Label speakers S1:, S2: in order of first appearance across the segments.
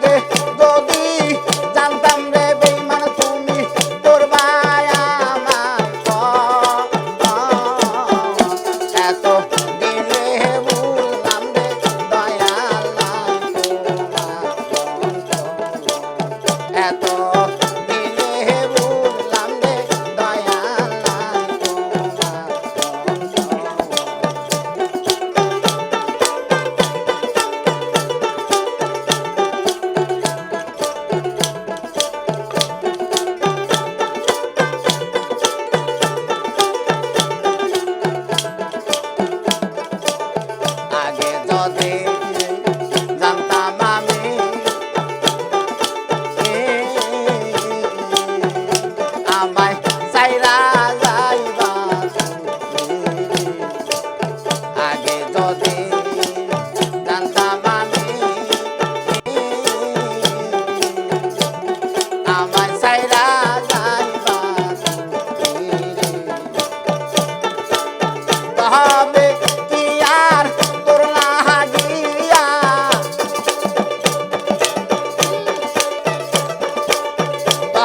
S1: 돼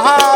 S1: Baha.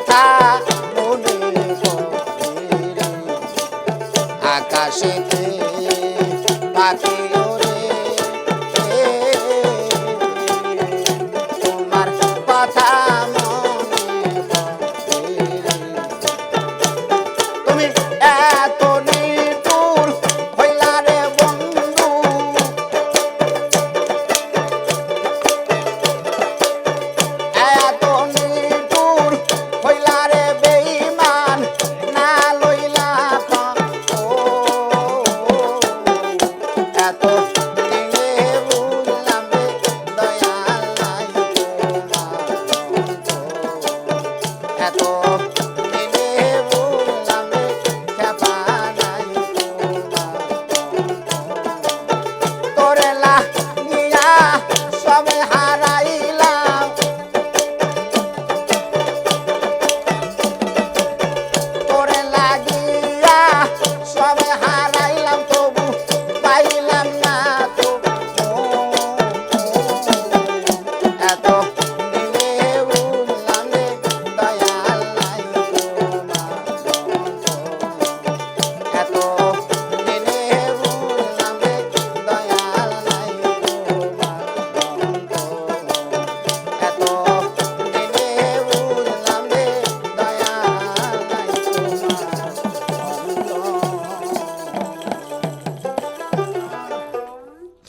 S1: কথা মনে আকাশেতে পাখি